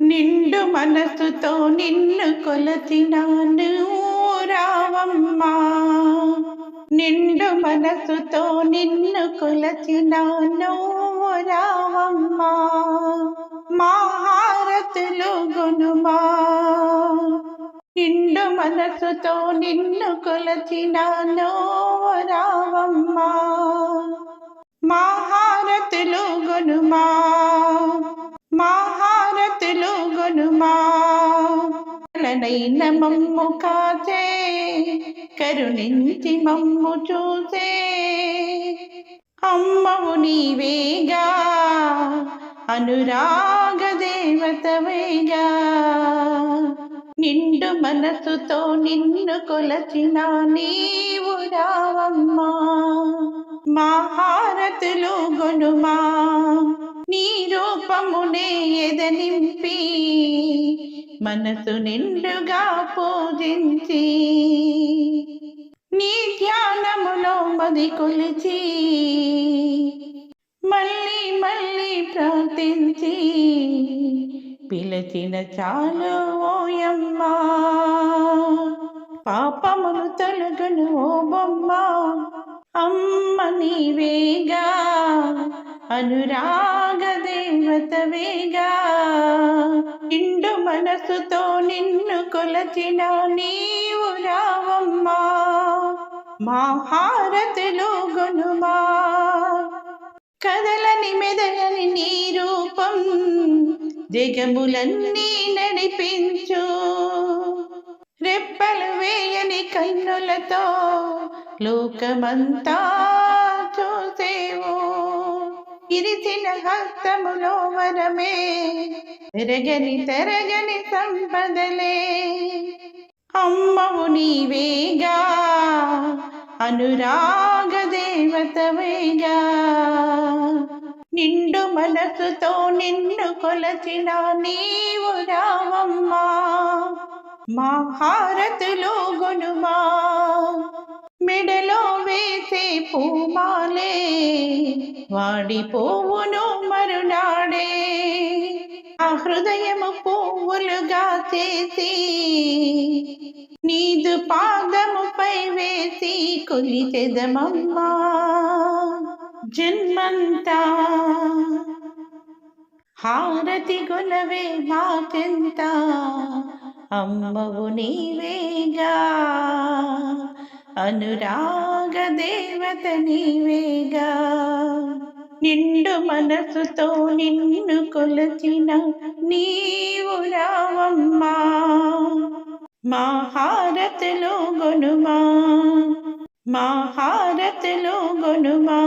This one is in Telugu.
నిండు మనసుతో నిన్ను కొలచినాను రావమ్మా. నిండు మనసుతో నిన్ను కొలచినాను రావమ్మా. మా గునుమా. నిండు మనసుతో నిన్ను కొలచినాను రావమ్మా. నైన మమ్ము కాచే కరుణించి మమ్ము చూసే. అమ్మవు నీవేగా అనురాగ దేవతవేగా. నిండు మనసుతో నిన్ను కొలచిన నీవు రావమ్మా. మహారతులు గొనుమా నీ రూపమునే ఎదని మనసు నిండుగా పూజించి నీ ధ్యానములో మది కొలిచి మళ్ళీ మళ్ళీ ప్రార్థించి పిలచిన చాలు ఓయమ్మా పాపమును తొలగను ఓ బొమ్మ. అమ్మ నీవేగా అనురాగ దేవతవేగా ఇండు మనసుతో నిన్ను కొలచిన నీవు రావమ్మా. మా గొనుమా. కదలని మెదలని నీ రూపం జగములన్నీ నడిపించు. రెప్పలు వేయని కన్నులతో లోకమంతా చూసేవు. ఇరిచిన హస్తములో వరమే తెరగని తెరగని సంపదలే అమ్మవు నీవేగా అనురాగ దేవతవేగా నిండు మనసుతో నిన్ను కొలచిన నీవు రావమ్మా మా గొనుమా మెడలో వేసే పూమాలే వాడిపోవును మరునాడే హృదయము పువ్వులుగా చేసి నీదు పాదముపై వేసి కొలిచెదమమ్మా జన్మంతా హారతి గుణవే మాకెంత? అమ్మవు నీవేగా. అనురాగ దేవత నీవేగా. నిండు మనసుతో నిన్ను కొలచిన నీవు రావమ్మా. మహారతిలో గొనుమా. మహారతిలో గొనుమా.